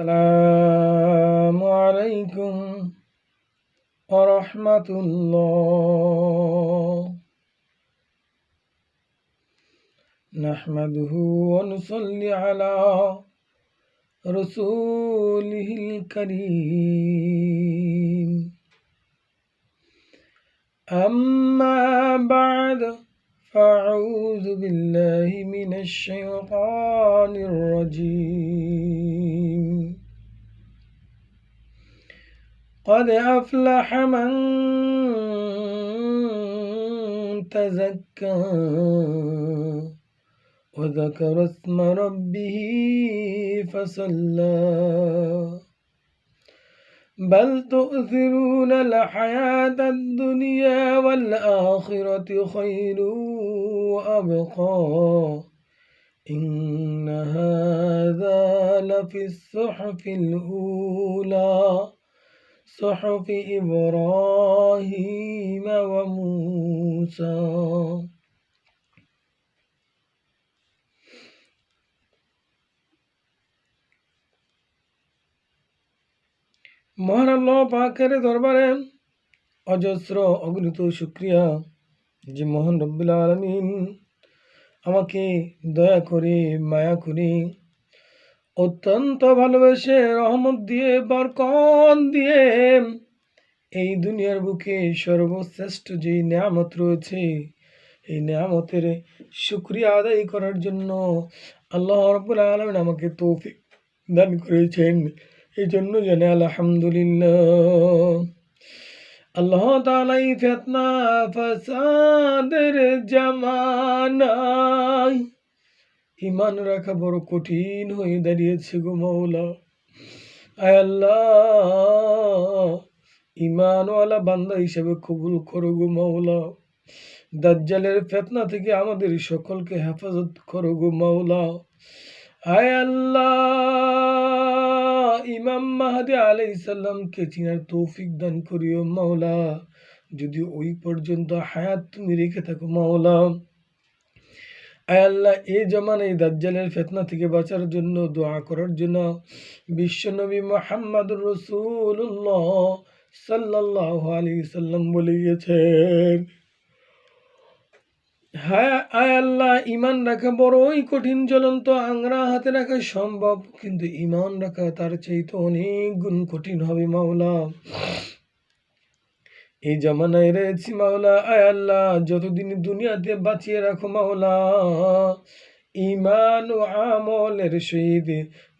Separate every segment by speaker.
Speaker 1: السلام عليكم ورحمة الله. نحمده ونصلي على رسوله الكريم. أما بعد فأعوذ بالله من الشيطان الرجيم. قد أفلح من تزكى وذكر اسم ربه فصلى. بل تؤثرون الحياة الدنيا والآخرة خير وأبقى. إن هذا لفي الصحف الأولى صحف إبراهيم وموسى. মহান আল্লাহ পাকের দরবারে অজস্র অগণিত শুক্রিয়া যে মহান রব্বুল আলমিন আমাকে দয়া করে, মায়া করে অত্যন্ত ভালোবেসে রহমত দিয়ে বরকন দিয়ে এই দুনিয়ার বুকে সর্বশ্রেষ্ঠ যে নিয়ামত রয়েছে, এই নিয়ামতের শুক্রিয়া আদায় করার জন্য আল্লাহ রব্বুল আলমিন আমাকে তৌফিক দান করেছেন। এই জন্য জানে আলহামদুলিল্লাহ। আল্লাহ তালাই ফেতনা ফাসাদের জামানায় ইমান রাখা বড় কঠিন হয়ে দাঁড়িয়েছে গো মৌলা আয় আল্লাহ ইমানওয়ালা বান্দা হিসেবে কবুল করো গো মৌলা দাজ্জালের ফেতনা থেকে আমাদের সকলকে হেফাজত করো গো মৌলা আয় আল্লাহ ইমাম মাহাদি আলাইসাল্লামকে চিনার তৌফিক দান করিও মাওলা। যদি ওই পর্যন্ত হায়াত তুমি রেখে থাকো মাওলা। আয় আল্লাহ এই জমানে এই দাজ্জালের ফেতনা থেকে বাঁচার জন্য দোয়া করার জন্য বিশ্বনবী মোহাম্মদুর রসুল্লাহ সাল্লাহ আলী সাল্লাম বলে গিয়েছেন। হ্যাঁ আয় আল্লাহ ইমান রাখা বড়ই কঠিন, জ্বলন্ত, আংরা হাতে রাখা সম্ভব, কিন্তু ইমান রাখা তার চাইতে অনেক গুণ কঠিন হবে, মাওলা। এই জামানায় রয়েছি, মাওলা, আয় আল্লাহ, যতদিন দুনিয়াতে বাঁচিয়ে রাখো, মাওলা। ইমান ও আমলের সহিত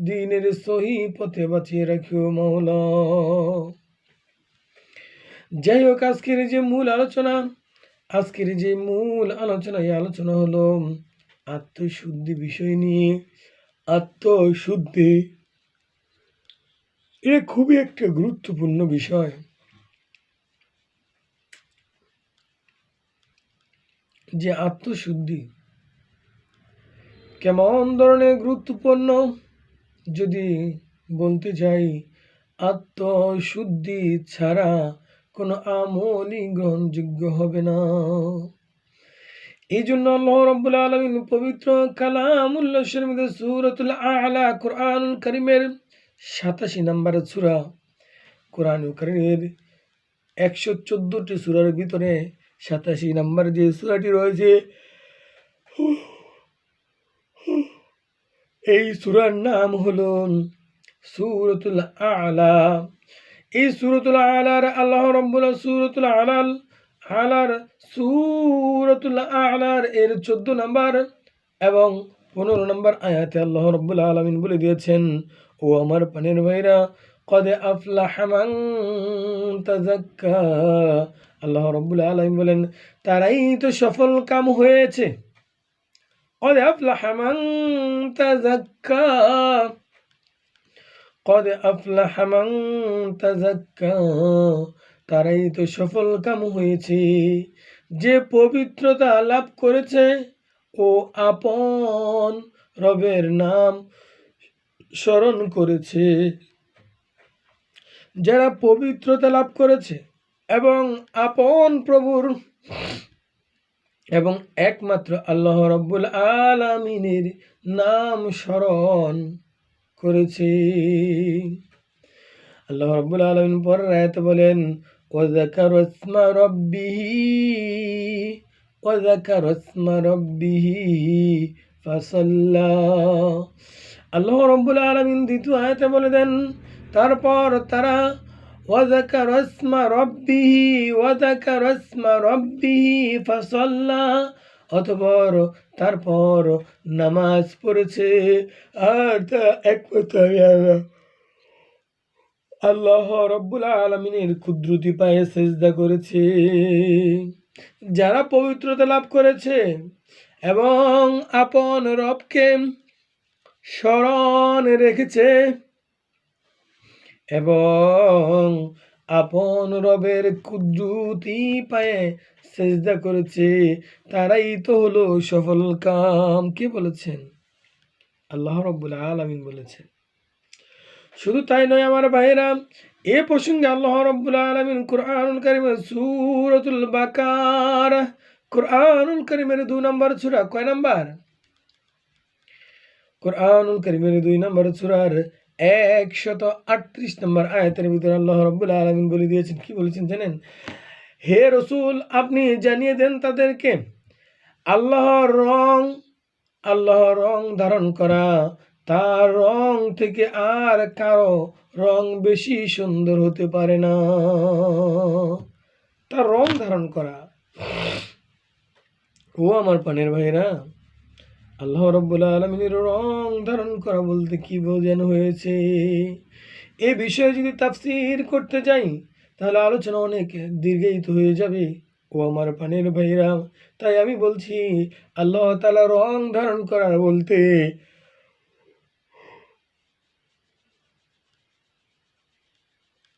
Speaker 1: দিনের সহি পথে বাঁচিয়ে রাখিও, মাওলা। যাই হোক, আজকের যে মূল আলোচনা আজকের যে মূল আলোচনা, এই আলোচনা হলো আত্মশুদ্ধি বিষয় নিয়ে। আত্মশুদ্ধি এটা খুবই একটা গুরুত্বপূর্ণ বিষয়। যে আত্মশুদ্ধি কেমন ধরনের গুরুত্বপূর্ণ? যদি বলতে চাই আত্মশুদ্ধি ছাড়া কোনো আমলই গ্রহণযোগ্য হবে না। এই জন্য আল্লাহ রব্বুল আলমিন পবিত্র কালামুল্লাহ শরীফ সুরতুল আলা কোরআন করিমের সাতাশি নম্বর সুরা কোরআন করিমের একশো চোদ্দোটি সুরার ভিতরে সাতাশি নম্বর যে সুরাটি রয়েছে, এই সুরার নাম হল সুরতুল আলা। এই সুরতুল আলার আল্লাহ রব্বুল সুরতুল আলাল, আলার সুরতুল আলার এর চোদ্দ নম্বর এবং পনেরো নম্বর আয়াতে আল্লাহ রব্বুল আলমিন বলে দিয়েছেন, ও আমার পানের ভাইরা, কদে আফলা হামাং তাজাক্কা আল্লাহ রব্বুল আলমিন বলেন, তারাই তো সফল কাম হয়েছে। কদে আফলা হামাং তাজাক্কা কদ আফলাহ মান তাজাক্কা তারাই তো সফল কাম হয়েছে। যে পবিত্রতা লাভ করেছে, ও আপন রবের নাম স্মরণ করেছে। যারা পবিত্রতা লাভ করেছে এবং আপন প্রভুর এবং একমাত্র আল্লাহ রব্বুল আলামিনের নাম স্মরণ করেছি। আল্লাহ রব্বুল আলমিন পর রায়ত বলেন ওজাকার ওসমা রব্বিহি ওজাকার ওসমা রব্বিহি ফসল্লা। আল্লাহ রব্বুল আলমিন দ্বিতীয় আয়তে বলে দেন, তারপর তারা ওয়াজাকার ওসমা রব্বিহি ওয়াজাকার ওসমা রব্বিহি ফসল্লা। অতপর তারপর নামাজ পড়েছে। আর তা এক আল্লাহ রব্বুল আলমিনের কুদরতি পায়ে সেজদা করেছে। যারা পবিত্রতা লাভ করেছে এবং আপন রবকে স্মরণ রেখেছে এবং আপন রবের কুদরতি পায়ে সেজদা করেছে, তারাই তো হলো সফল কাম। কে বলেছেন? আল্লাহ রব্বুল আলমিন বলেছেন। শুধু তাই নয় আমার ভাইরা এ প্রসঙ্গে আল্লাহ রব্বুল আলমিন কোরআনুল করিমের সুরতুল বাকার, কোরআনুল করিমের দুই নম্বর সুরা কয় নাম্বার? কোরআনুল করিমের দুই নম্বর সুরার একশত আটত্রিশ নম্বর আয়াতের ভিতরে আল্লাহ রব্বুল আলমিন বলে দিয়েছেন। কি বলেছেন জানেন? হে রসুল, আপনি জানিয়ে দেন তাদেরকে, আল্লাহর রং আল্লাহর রং ধারণ করা, তার রং থেকে আর কারও রং বেশি সুন্দর হতে পারে না। তার রং ধারণ করা। ও আমার পানের ভাইরা আল্লাহ রব্বুল আলমিনের রং ধারণ করা বলতে কি বোঝানো হয়েছে? এ বিষয়ে যদি তাফসির করতে যাই তাহলে আলোচনা অনেক দীর্ঘায়িত হয়ে যাবে। ও আমার পানের ভাইরা তাই আমি বলছি, আল্লাহ তালা রং ধারণ করার বলতে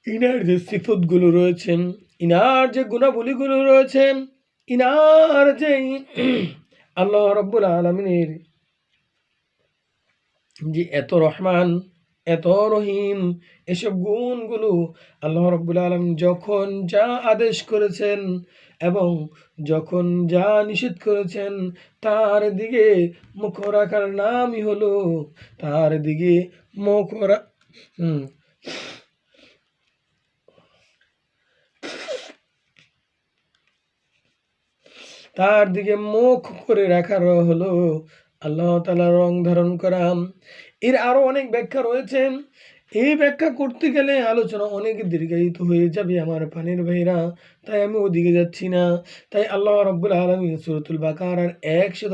Speaker 1: ইনার যে সিফতগুলো রয়েছেন, ইনার যে গুণাবলীগুলো রয়েছে ইনার যে আল্লাহ রব্বুল আলমিনের যে এত রহমান এত রহিম এসব গুণগুলো আল্লাহ রব্বুল আলম যখন যা আদেশ করেছেন এবং যখন যা নিষেধ করেছেন, তার দিকে মুখ রাখার নামই হলো তার দিকে মুখ তার দিকে মুখ করে রাখার হলো আল্লাহ তালা রং ধারণ করা। এর আরও অনেক ব্যাখ্যা রয়েছে। এই ব্যাখ্যা করতে গেলে আলোচনা অনেক দীর্ঘায়িত হয়ে যাবে আমার পানির ভাইরা। তাই আমি ওদিকে যাচ্ছি না। তাই আল্লাহ রব্বুল আলমী সুরতুল বাকার আর একশত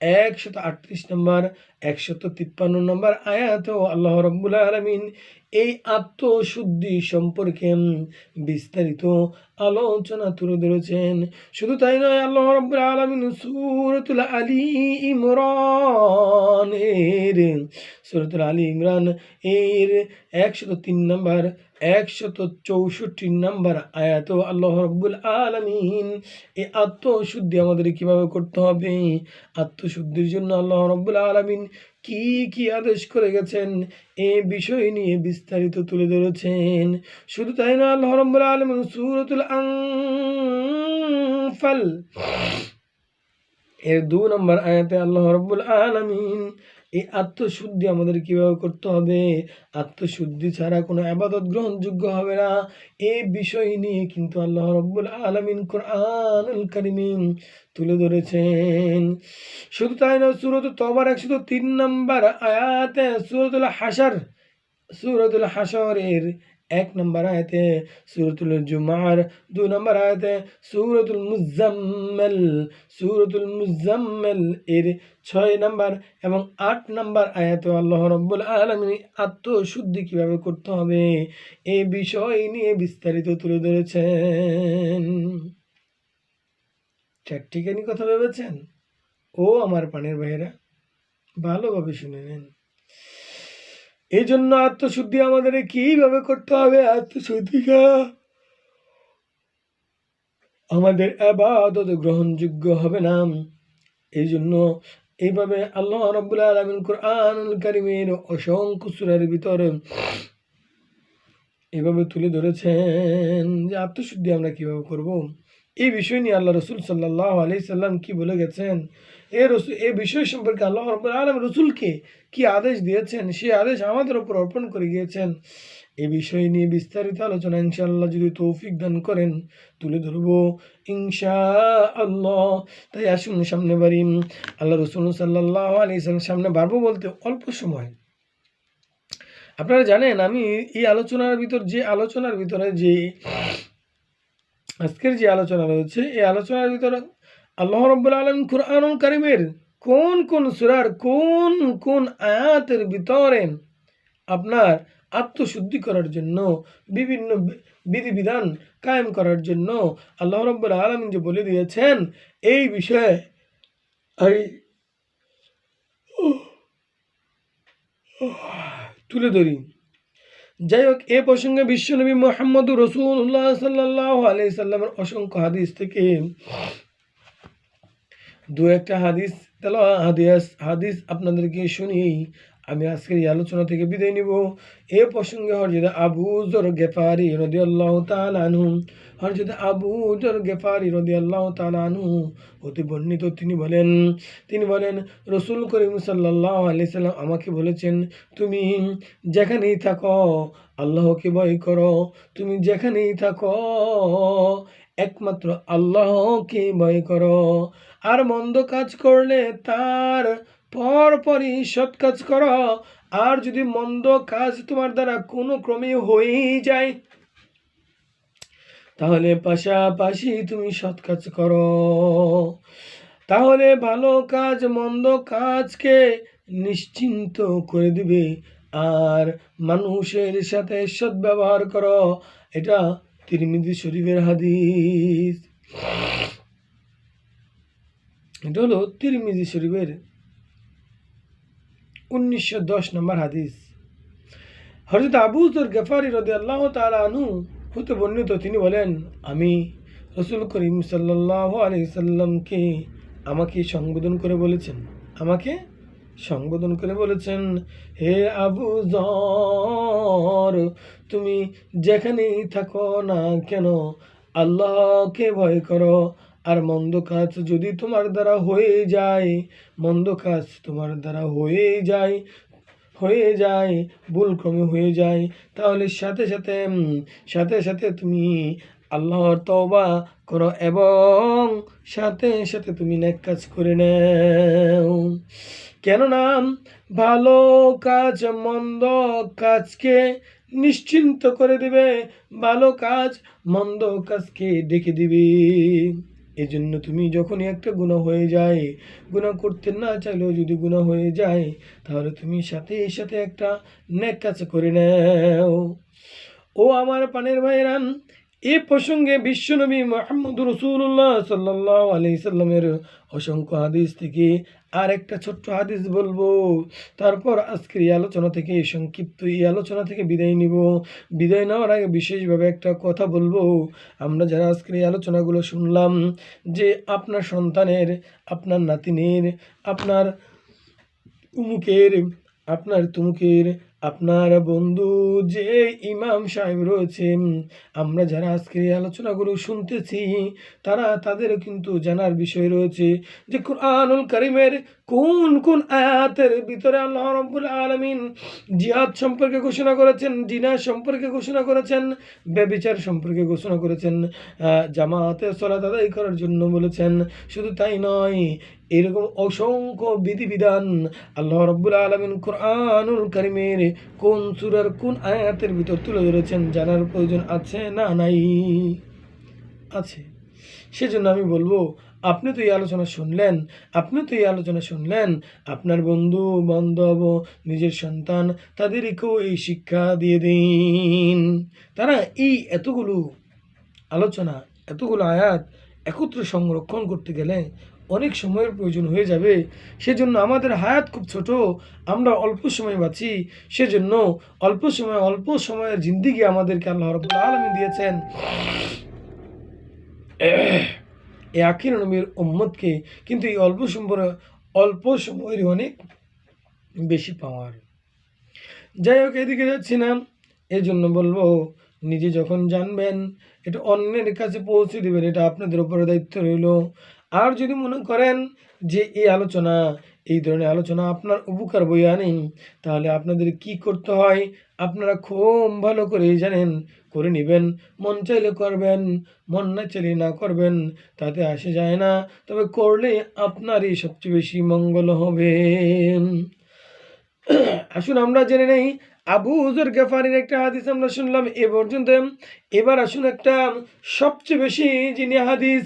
Speaker 1: একশত আটত্রিশ নম্বর একশত তিপ্পান্ন নম্বর আয়াত আল্লাহ রব্বুল আলমিন, এই আত্মশুদ্ধি সম্পর্কে বিস্তারিত আলোচনা তুলে ধরেছেন। শুধু তাই নয়, আল্লাহ রব্বুল আলমিন সুরতুল আলী ইমরানের, সুরতুল আলী ইমরান এর একশত তিন নম্বর, একশত চৌষট্টি নম্বর আয়াত আল্লাহ রব্বুল আলমিন, এই আত্মশুদ্ধি আমাদের কীভাবে করতে হবে? আত্মশুদ্ধির জন্য আল্লাহ রব্বুল আলমিন কি কি আদেশ করে গেছেন? এ বিষয় নিয়ে বিস্তারিত তুলে ধরেছেন। শুধু তাই না, আল্লাহ রব্বুল আলমিন সুরতুল আংফাল এর দু নম্বর আয়াতে আল্লাহ রব্বুল আলমিন এই আত্মশুদ্ধি আমাদের কীভাবে করতে হবে? আত্মশুদ্ধি ছাড়া কোনো আবাদত গ্রহণযোগ্য হবে না। এই বিষয় নিয়ে কিন্তু আল্লাহ রব্বুল আলমিন কোরআনুল কারিমিন তুলে ধরেছেন। শুধু তাই নয়, সুরত তবার একশো তিন নম্বর আয়াতে সুরতুল হাসার সুরতুল হাসরের এক নম্বর আয়তে সুরতুল জুমার দু নম্বর আয়তে সুরতুল মুজাম্মেল সুরতুল মুজাম্মেল এর ছয় নম্বর এবং আট নম্বর আয়াতে আল্লাহ রব্বুল আলমী আত্মশুদ্ধি কীভাবে করতে হবে এই বিষয় নিয়ে বিস্তারিত তুলে ধরেছেন। চারটিখানি কথা ভেবেছেন? ও আমার পানের ভাইয়েরা, ভালোভাবে শুনে নেন। এই জন্য আত্মশুদ্ধি আমাদের কীভাবে করতে হবে? আত্মশুদ্ধিকা। আমাদের আবাদত গ্রহণযোগ্য হবে না। এই জন্য এইভাবে আল্লাহ রব্বুল আলমিন কোরআন কারিমের অসংখ্য সুরের ভিতরে এভাবে তুলে ধরেছেন যে আত্মশুদ্ধি আমরা কীভাবে করব। এই বিষয় নিয়ে আল্লাহ রসুল সাল্লাহ আলি সাল্লাম কি বলে গেছেন? এ রসুল এ বিষয় সম্পর্কে আল্লাহ রব্বুল আলম রসুলকে কি আদেশ দিয়েছেন? সে আদেশ আমাদের ওপর অর্পণ করে গিয়েছেন। এ বিষয় নিয়ে বিস্তারিত আলোচনা ইনশাআল্লাহ যদি তৌফিক দান করেন, তুলে ধরবো ইনশা আল্লাহ তাই আসুন সামনে বাড়ি। আল্লাহ রসুল সাল্লাহ আলি সামনে বাড়বো বলতে অল্প সময়। আপনারা জানেন, আমি এই আলোচনার ভিতর, যে আলোচনার ভিতরে যে আজকের যে আলোচনা রয়েছে, এই আলোচনার ভিতরে আল্লাহ রব্বুল আলম কুরআন কারিমের কোন কোন সুরার কোন কোন আয়াতের ভিতরে আপনার আত্মশুদ্ধি করার জন্য, বিভিন্ন বিধিবিধান কায়েম করার জন্য আল্লাহ রব্বুল আলমিন যে বলে দিয়েছেন, এই বিষয়ে এই তুলে ধরি। যাই হোক, এ প্রসঙ্গে বিশ্বনবী মোহাম্মদ রসুল্লাহ সাল্লাহ আলি সাল্লামের অসংখ্য হাদিস থেকে দু একটা হাদিস তাহলে হাদিস হাদিস আপনাদেরকে শুনি আমি আজকের এই আলোচনা থেকে বিদায় নিব। এ প্রসঙ্গে হরজত আবু জর গেফারি রদি আল্লাহ তালানহু হরজত আবু জর গেফারি রদি আল্লাহ তালানহু অতি বর্ণিত, তিনি বলেন তিনি বলেন, রসুল করিম সাল্লাহ আলি সাল্লাম আমাকে বলেছেন, তুমি যেখানেই থাকো, আল্লাহকে ভয় করো। তুমি যেখানেই থাকো, একমাত্র আল্লাহকে ভয় করো। আর মন্দ কাজ করলে তার পরপরই সৎ কাজ করো। আর যদি মন্দ কাজ তোমার দ্বারা কোনো ক্রমে হয়েই যায়, তাহলে পাশাপাশি তুমি সৎ কাজ করো। তাহলে ভালো কাজ, মন্দ কাজকে নিশ্চিন্ত করে দিবে। আর মানুষের সাথে সদ্ব্যবহার করো। এটা তিরমিদি শরীফের হাদিস। এটা হলো তিরমিজি শরীফের উনিশশো দশ নম্বর হাদিস। হরজত আবু তোর গেফারি রদে আল্লাহ তালা হতে বর্ণিত, তিনি বলেন, আমি রসুল করিম সাল্লাহ আলি সাল্লামকে আমাকে সংবোধন করে বলেছেন। আমাকে সংবোধন করে বলেছেন, হে আবু জর তুমি যেখানেই থাকো না কেন, আল্লাহকে ভয় করো আর মন্দ কাজ যদি তোমার দ্বারা হয়ে যায়, মন্দ কাজ তোমার দ্বারা হয়ে যায় হয়ে যায় ভুলক্রমে হয়ে যায়, তাহলে সাথে সাথে সাথে সাথে তুমি আল্লাহর তওবা করো এবং সাথে সাথে তুমি নেক কাজ করে নাও। কেননা ভালো কাজ মন্দ কাজকে নিশ্চিন্ত করে দিবে, ভালো কাজ মন্দ কাজকে ডেকে দিবে। এই জন্য তুমি যখনই একটা গুণা হয়ে যায় গুণা করতে না চাইলেও যদি গুণা হয়ে যায়, তাহলে তুমি সাথে সাথে একটা নেক কাজ করে নাও। ও আমার পানের ভাইরান এ প্রসঙ্গে বিশ্বনবী মোহাম্মদ রসুল্লাহ সাল্লাহ আলি সাল্লামের অসংখ্য হাদিস থেকে আর একটা ছোট্ট হাদিস বলব। তারপর আজকের এই আলোচনা থেকে সংক্ষিপ্ত এই আলোচনা থেকে বিদায় নিব। বিদায় নেওয়ার আগে বিশেষভাবে একটা কথা বলব। আমরা যারা আজকের এই আলোচনাগুলো শুনলাম, যে আপনার সন্তানের, আপনার নাতিনের, আপনার উমুকের, আপনার তুমুকের আপনার বন্ধু যে ইমাম সাহেব রয়েছেন, আমরা যারা আজকে আলোচনাগুলো শুনতেছি, তারা তাদেরও কিন্তু জানার বিষয় রয়েছে যে, কোরআনুল করিমের কোন কোন আয়াতের ভিতরে আল্লাহ রব্বুল আলমিন জিহাদ সম্পর্কে ঘোষণা করেছেন, জিনা সম্পর্কে ঘোষণা করেছেন, ব্যবিচার সম্পর্কে ঘোষণা করেছেন জামাতে সলাত আদায় করার জন্য বলেছেন, শুধু তাই নয়, এরকম অসংখ্য বিধিবিধান আল্লাহ রব্বুল আলমিন কোরআনুল করিমের কোন সুরার কোন আয়াতের ভিতর তুলে ধরেছেন জানার প্রয়োজন আছে না নাই? আছে। সেজন্য আমি বলব আপনি তো এই আলোচনা শুনলেন, আপনি তো এই আলোচনা শুনলেন, আপনার বন্ধু, বান্ধব, নিজের সন্তান, তাদেরকেও এই শিক্ষা দিয়ে দিন। তারা এই এতগুলো আলোচনা, এতগুলো আয়াত একত্রে সংরক্ষণ করতে গেলে অনেক সময়ের প্রয়োজন হয়ে যাবে। সেজন্য আমাদের হায়াত খুব ছোট, আমরা অল্প সময় বাঁচি। সেজন্য অল্প সময়, অল্প সময়ের জিন্দিগি আমাদেরকে আল্লাহ রবুল্লা আলমী দিয়েছেন। এই আখির নবীর উম্মতকে কিন্তু এই অল্প সময় অল্প সময়ের অনেক বেশি পাওয়ার যাই হোক, এদিকে যাচ্ছি না। এজন্য জন্য বলব, নিজে যখন জানবেন, এটা অন্যের কাছে পৌঁছে দেবেন, এটা আপনাদের উপরে দায়িত্ব রইল। আর যদি মনে করেন যে এই আলোচনা এই ধরনের আলোচনা আপনার উপকার বই আনে তাহলে আপনাদের কি করতে হয়? আপনারা খুব ভালো করে জানেন, করে নেবেন, মন চাইলে করবেন, মন না চাইলে না করবেন, তাতে আসে যায় না। তবে করলে আপনারই সবচেয়ে বেশি মঙ্গল হবে। আসুন আমরা জেনে নেই, আবু হুজুর গেফারির একটা হাদিস আমরা শুনলাম এ পর্যন্ত। এবার আসুন একটা সবচেয়ে বেশি যিনি হাদিস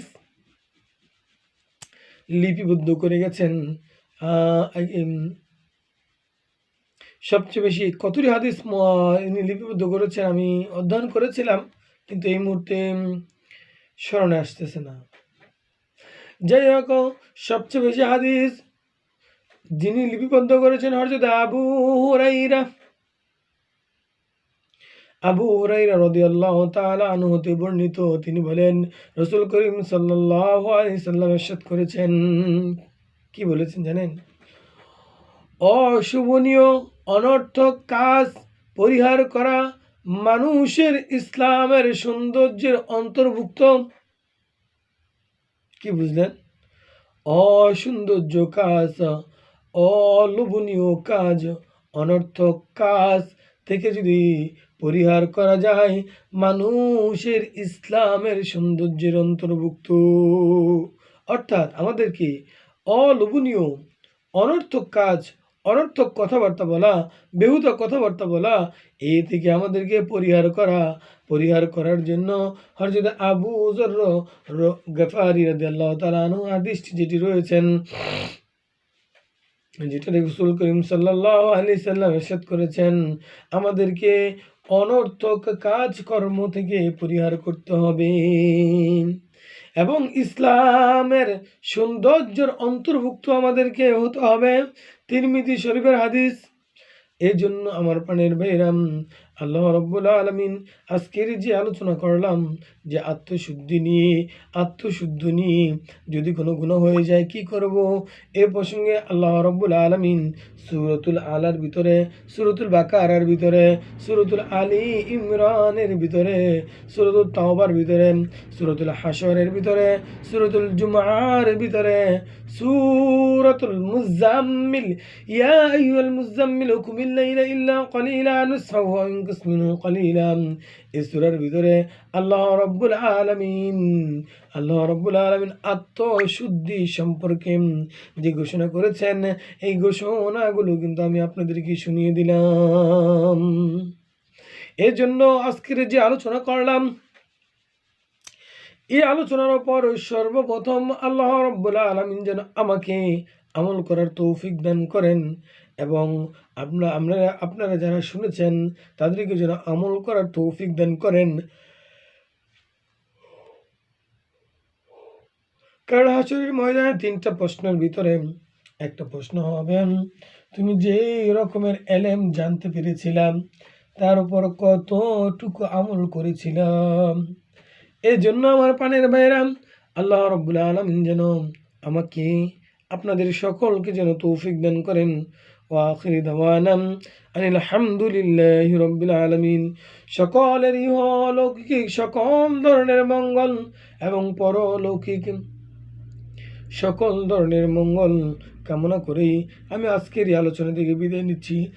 Speaker 1: লিপিবদ্ধ করে গেছেন। সবচেয়ে বেশি কতটি হাদিস ইনি লিপিবদ্ধ করেছেন, আমি অধ্যয়ন করেছিলাম, কিন্তু এই মুহূর্তে স্মরণে আসতেছে না। যাই হোক, সবচেয়ে বেশি হাদিস যিনি লিপিবদ্ধ করেছেন হরজত আবু হুরাইরা আবু হুরাইরা রাদিয়াল্লাহু তাআলা আনহু হতে বর্ণিত, তিনি বলেন, রসুল করিম সাল্লাল্লাহু আলাইহি সাল্লাম করেছেন। কি বলেছেন জানেন? অশুভনীয়, অনর্থক কাজ পরিহার করা মানুষের ইসলামের সৌন্দর্যের অন্তর্ভুক্ত। কি বুঝলেন? অসৌন্দর্য কাজ, অলোভনীয় কাজ, অনর্থক কাজ থেকে যদি পরিহার করা যায়, মানুষের ইসলামের সৌন্দর্যের অন্তর্ভুক্ত। অর্থাৎ আমাদেরকে অলোভনীয়। অনর্থক কাজ, অনর্থক কথাবার্তা বলা, বেহুদা কথাবার্তা বলা, এ থেকে আমাদেরকে পরিহার করা। পরিহার করার জন্য হরজত আবু জর হাদিসটি যেটি রয়েছেন, যেটা রসুল করিম সাল্লাল্লাহু আলাইহি সাল্লাম ইরশাদ করেছেন, আমাদেরকে অনর্থক কাজকর্ম থেকে পরিহার করতে হবে। এবং ইসলামের সৌন্দর্যের অন্তর্ভুক্ত আমাদেরকে হতে হবে। তিরমিজি শরীফের হাদিস এই জন্য আমার প্রাণের ভাইরাম, আল্লাহ রব্বুল আলমিন আজকের যে আলোচনা করলাম যে আত্মশুদ্ধি নিয়ে, আত্মশুদ্ধ নিয়ে যদি কোনো গুণ হয়ে যায়, কি করব? এ প্রসঙ্গে আল্লাহ রব্বুল আলমিন সুরতুল আলার ভিতরে, সুরতুল বাকারার ভিতরে, সুরতুল আলী ইমরানের ভিতরে, সুরতুল তাওবার ভিতরে, সুরতুল হাসরের ভিতরে, সুরতুল জুমার ভিতরে, সুরতুল মুজাম্মিল। ইয়া আইয়ুহাল মুজাম্মিল কুমিল লাইলা ইল্লা কলিলা নুসফাহু ইনকুস মিনহু কলিলা এই সূরার ভিতরে আল্লাহ রাব্বুল আলামিন, আল্লাহ রাব্বুল আলামিন আত্মশুদ্ধি সম্পর্কে যে ঘোষণা করেছেন, এই ঘোষণাগুলো কিন্তু আমি আপনাদেরকে শুনিয়ে দিলাম। এর জন্য আজকের যে আলোচনা করলাম, এই আলোচনার পর সর্বপ্রথম আল্লাহ রব্বুল আলমিন যেন আমাকে আমল করার তৌফিক দান করেন। এবং আপনারা আপনারা আপনারা যারা শুনেছেন, তাদেরকে যেন আমল করার তৌফিক দান করেন। কারণ হাসরের ময়দানে তিনটা প্রশ্নের ভিতরে একটা প্রশ্ন হবে, তুমি যে রকমের এলেম জানতে পেরেছিলাম, তার উপর কতটুকু আমল করেছিলাম? এই জন্য আমার পানের বাইরাম আল্লাহ রব্বুল আলমিন যেন আমাকে, আপনাদের সকলকে যেন তৌফিক দান করেন। ও আখিরি দাওয়ানাম আনিল হামদুলিল্লাহ রব্বিল আলমিন সকলের ইহলৌকিক, সকল ধরনের মঙ্গল এবং পরলৌকিক সকল ধরনের মঙ্গল কামনা করেই আমি আজকের এই আলোচনা থেকে বিদায় নিচ্ছি।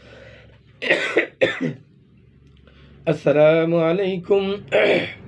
Speaker 1: আসসালামু আলাইকুম।